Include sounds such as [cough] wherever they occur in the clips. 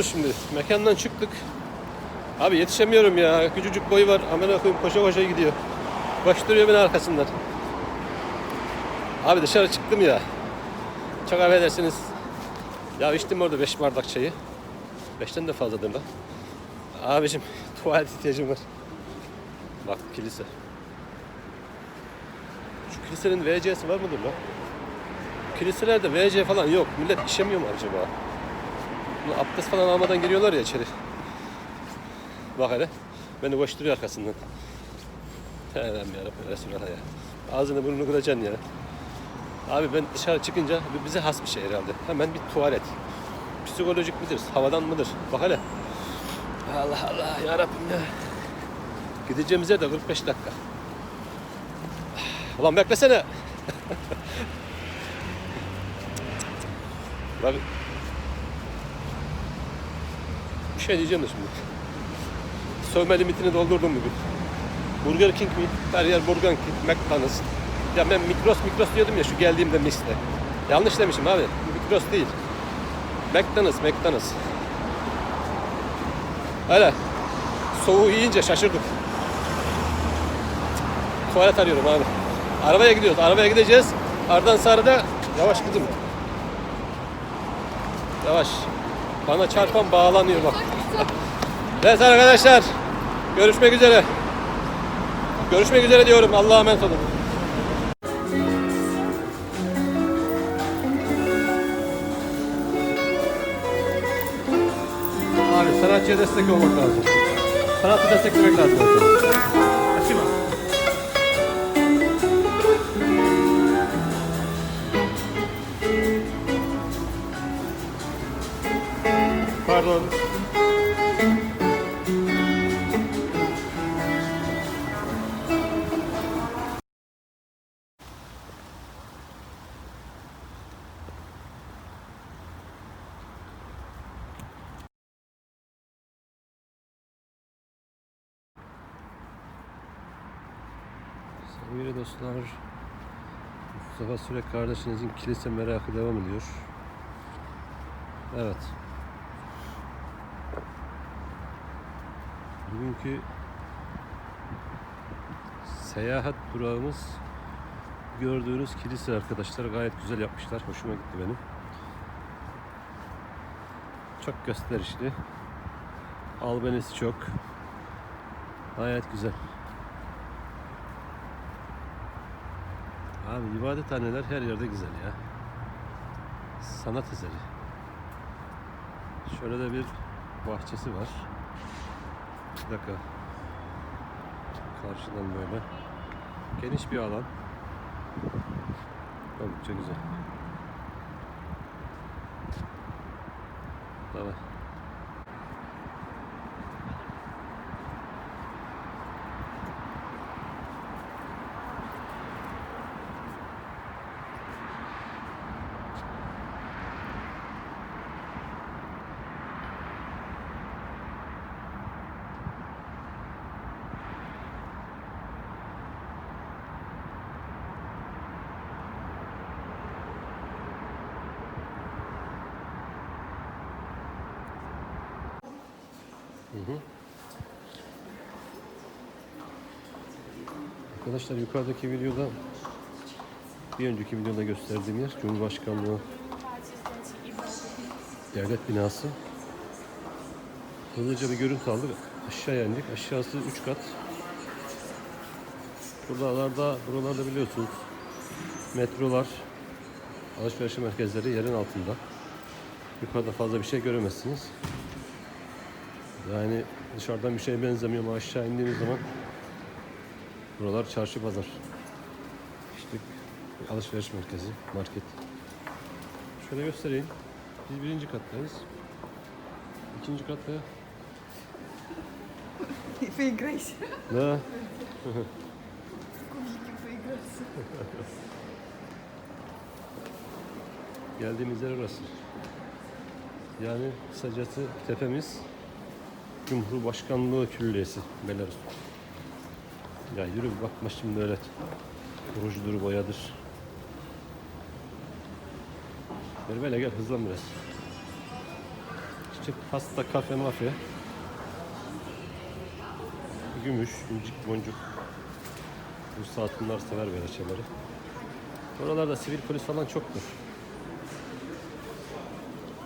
Şimdi. Mekandan çıktık. Abi yetişemiyorum ya. Küçücük boyu var. Amına koyayım koşa koşa gidiyor. Koşturuyor beni arkasından. Abi dışarı çıktım ya. Çok affedersiniz. Ya içtim orada 5 bardak çayı. 5'ten de fazladır lan. Abicim [laughs] tuvalet ihtiyacım var. Bak kilise. Şu kilisenin WC'si var mıdır lan? Kiliselerde WC falan yok. Millet işemiyor mu acaba? Bunu abdest falan almadan giriyorlar ya içeri. Bak hele. Beni koşturuyor arkasından. Tövbe yarabbim Resulallah ya. Ağzını burnunu kıracaksın ya. Abi ben dışarı çıkınca bu bize has bir şey herhalde. Hemen bir tuvalet. Psikolojik midir? Havadan mıdır? Bak hele. Allah Allah ya Rabbim ya. Gideceğimiz yer de 45 dakika. Ulan beklesene. [laughs] Bak. Bir şey diyeceğim de şimdi. Sövme limitini doldurdum bugün. Burger King mi? Her yer Burger King, McDonald's. Ya ben Mikros Mikros diyordum ya şu geldiğimde Mix'te. Yanlış demişim abi. Mikros değil. McDonald's, McDonald's. Öyle. Soğuğu yiyince şaşırdık. Tuvalet arıyorum abi. Arabaya gidiyoruz. Arabaya gideceğiz. Ardından sonra da yavaş kızım. Yavaş. Bana çarpan bağlanıyor bak. Evet arkadaşlar. Görüşmek üzere. Görüşmek üzere diyorum. Allah'a emanet olun. Abi sanatçıya destek olmak lazım. Sanatı desteklemek lazım. Pardon. Sevgili dostlar, Mustafa Sürek kardeşinizin kilise merakı devam ediyor. Evet. Bugünkü seyahat durağımız gördüğünüz kilise arkadaşlar gayet güzel yapmışlar. Hoşuma gitti benim. Çok gösterişli. Albenisi çok. Gayet güzel. Abi ibadethaneler her yerde güzel ya. Sanat eseri. Şöyle de bir bahçesi var. Dakika. Karşıdan böyle. Geniş bir alan. Oldukça güzel. Tamam. Arkadaşlar yukarıdaki videoda bir önceki videoda gösterdiğim yer Cumhurbaşkanlığı devlet binası. Hızlıca bir görüntü aldık. Aşağıya indik. Aşağısı 3 kat. Buralarda, buralarda biliyorsunuz metrolar, alışveriş merkezleri yerin altında. Yukarıda fazla bir şey göremezsiniz. Yani dışarıdan bir şeye benzemiyor ama aşağı indiğiniz zaman buralar çarşı pazar. İşte alışveriş merkezi, market. Şöyle göstereyim. Biz birinci kattayız. İkinci katta Foi igreja. Ne? Geldiğimiz yer orası. Yani kısacası tepemiz Cumhurbaşkanlığı Külliyesi Belarus. Ya yürü bakma şimdi öyle rujdur boyadır. Ver böyle gel hızlan biraz. İşte pasta, kafe, mafya. Gümüş, incik, boncuk. Bu hatunlar sever böyle şeyleri. Oralarda sivil polis falan çoktur.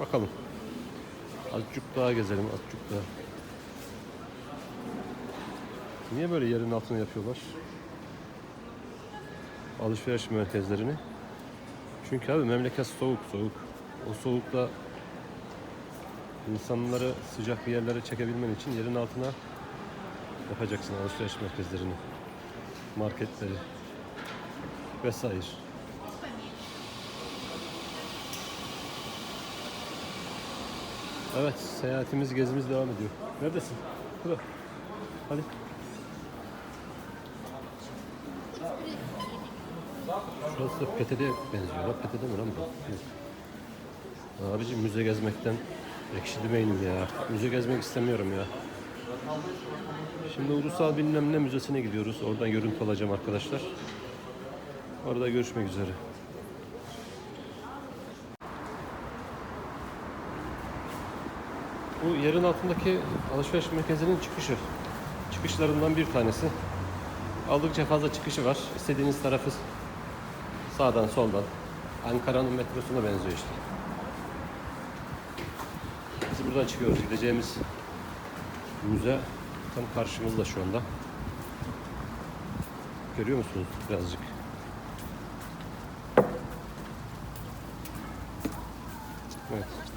Bakalım. Azıcık daha gezelim, azıcık daha. Niye böyle yerin altına yapıyorlar? Alışveriş merkezlerini. Çünkü abi memleket soğuk soğuk. O soğukta insanları sıcak bir yerlere çekebilmen için yerin altına yapacaksın alışveriş merkezlerini. Marketleri vesaire. Evet, seyahatimiz, gezimiz devam ediyor. Neredesin? Burada. Hadi. Şurası da PTT'ye benziyor. Lan PTT mi lan bu? Abici müze gezmekten ekşidi beynim ya. Müze gezmek istemiyorum ya. Şimdi Ulusal bilmem ne müzesine gidiyoruz. Oradan görüntü alacağım arkadaşlar. Orada görüşmek üzere. Bu yerin altındaki alışveriş merkezinin çıkışı. Çıkışlarından bir tanesi. Aldıkça fazla çıkışı var. İstediğiniz tarafı sağdan soldan. Ankara'nın metrosuna benziyor işte. Biz buradan çıkıyoruz. Gideceğimiz müze tam karşımızda şu anda. Görüyor musunuz birazcık? Evet.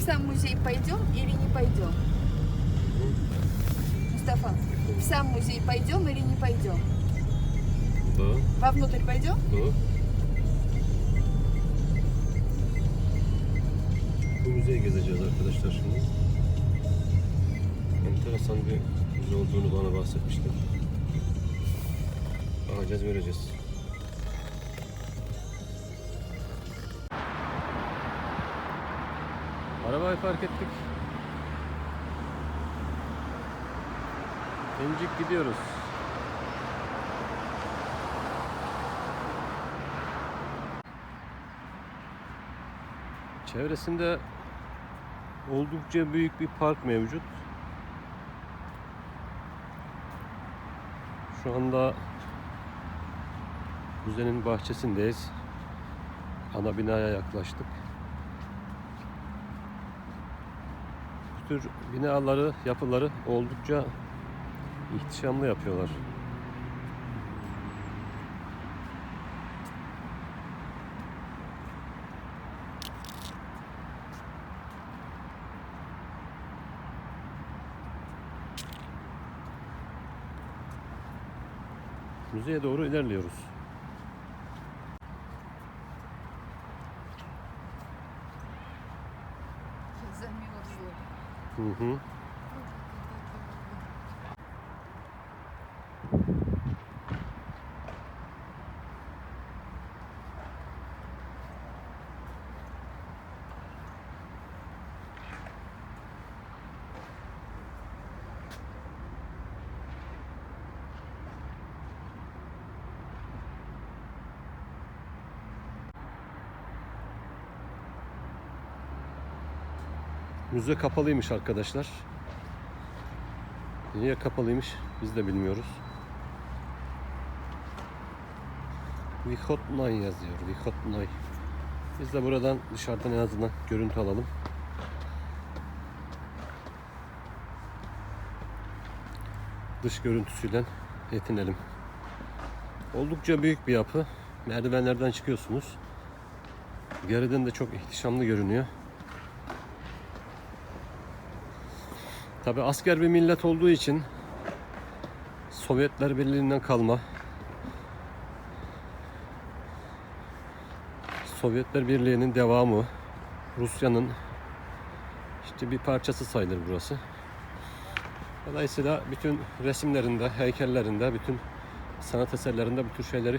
В сам музей пойдем или не пойдем? Мустафа, в сам музей пойдем или не пойдем? Да, Вовнутрь пойдем? da. Bu müzeyi gezeceğiz arkadaşlar şimdi. Enteresan bir müze olduğunu bana bahsetmişti. Bakacağız göreceğiz. Arabayı park ettik. Incik gidiyoruz. Çevresinde oldukça büyük bir park mevcut. Şu anda müzenin bahçesindeyiz. Ana binaya yaklaştık. Tür binaları, yapıları oldukça ihtişamlı yapıyorlar. Müzeye doğru ilerliyoruz. Hı Müze kapalıymış arkadaşlar. Niye kapalıymış biz de bilmiyoruz. Vihotnay yazıyor. Vihotnay. Biz de buradan dışarıdan en azından görüntü alalım. Dış görüntüsüyle yetinelim. Oldukça büyük bir yapı. Merdivenlerden çıkıyorsunuz. Geriden de çok ihtişamlı görünüyor. Tabi asker bir millet olduğu için Sovyetler Birliği'nden kalma Sovyetler Birliği'nin devamı. Rusya'nın işte bir parçası sayılır burası. Dolayısıyla bütün resimlerinde, heykellerinde, bütün sanat eserlerinde bu tür şeyleri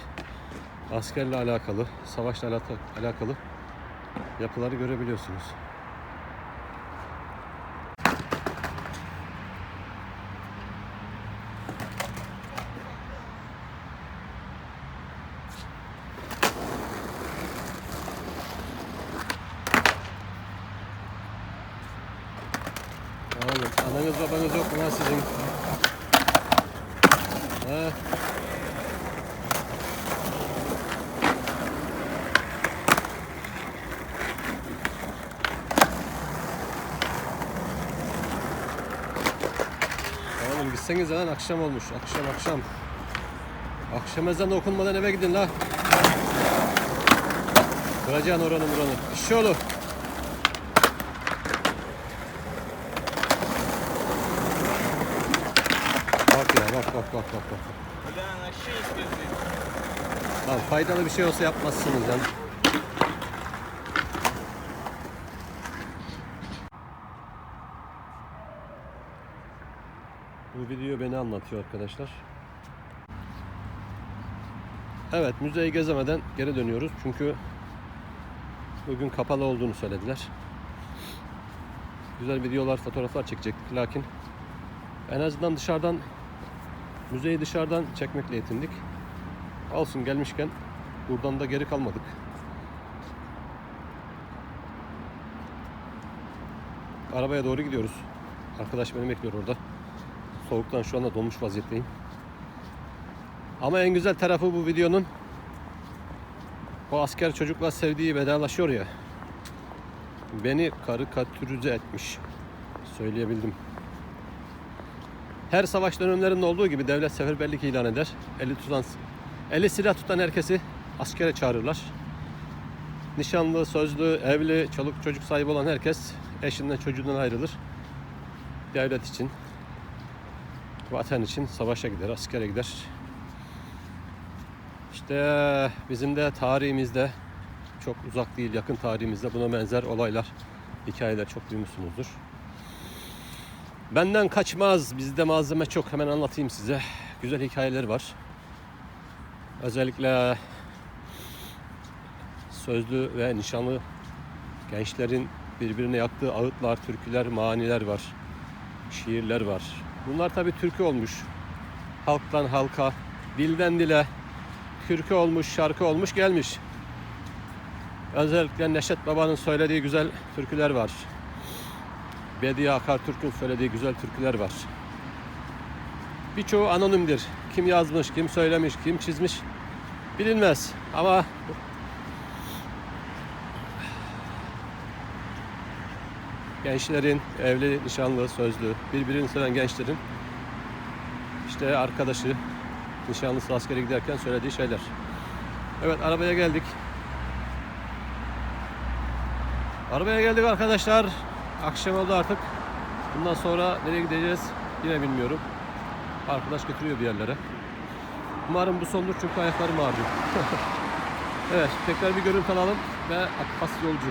askerle alakalı, savaşla alaka- alakalı yapıları görebiliyorsunuz. Oğlum ananız babanız yok mu lan sizin? Ha? Oğlum gitsenize lan akşam olmuş. Akşam akşam. Akşam ezanı okunmadan eve gidin la. Kıracaksın oranı buranı. İşi olur. Bak ya bak bak bak. Ulan aşı istiyorsun. Abi faydalı bir şey olsa yapmazsınız canım. Bu video beni anlatıyor arkadaşlar. Evet müzeyi gezemeden geri dönüyoruz. Çünkü bugün kapalı olduğunu söylediler. Güzel videolar, fotoğraflar çekecektik lakin en azından dışarıdan müzeyi dışarıdan çekmekle yetindik. Olsun gelmişken buradan da geri kalmadık. Arabaya doğru gidiyoruz. Arkadaş beni bekliyor orada. Soğuktan şu anda donmuş vaziyetteyim. Ama en güzel tarafı bu videonun o asker çocukla sevdiği vedalaşıyor ya. Beni karikatürize etmiş. Söyleyebildim. Her savaş dönemlerinde olduğu gibi devlet seferberlik ilan eder. Eli tutan Eli silah tutan herkesi askere çağırırlar. Nişanlı, sözlü, evli, çoluk çocuk sahibi olan herkes eşinden çocuğundan ayrılır. Devlet için, vatan için savaşa gider, askere gider. İşte bizim de tarihimizde çok uzak değil, yakın tarihimizde buna benzer olaylar, hikayeler çok duymuşsunuzdur. Benden kaçmaz, bizde malzeme çok. Hemen anlatayım size. Güzel hikayeler var. Özellikle sözlü ve nişanlı gençlerin birbirine yaktığı ağıtlar, türküler, maniler var. Şiirler var. Bunlar tabii türkü olmuş. Halktan halka, dilden dile türkü olmuş, şarkı olmuş gelmiş. Özellikle Neşet Baba'nın söylediği güzel türküler var. Bediye Akartürk'ün söylediği güzel türküler var. Birçoğu anonimdir. Kim yazmış, kim söylemiş, kim çizmiş bilinmez. Ama gençlerin, evli, nişanlı, sözlü, birbirini seven gençlerin işte arkadaşı, nişanlısı askere giderken söylediği şeyler. Evet arabaya geldik. Arabaya geldik arkadaşlar. Akşam oldu artık. Bundan sonra nereye gideceğiz yine bilmiyorum. Arkadaş götürüyor bir yerlere. Umarım bu sondur çünkü ayaklarım ağrıyor. [laughs] evet tekrar bir görüntü alalım ve Akpas yolcu.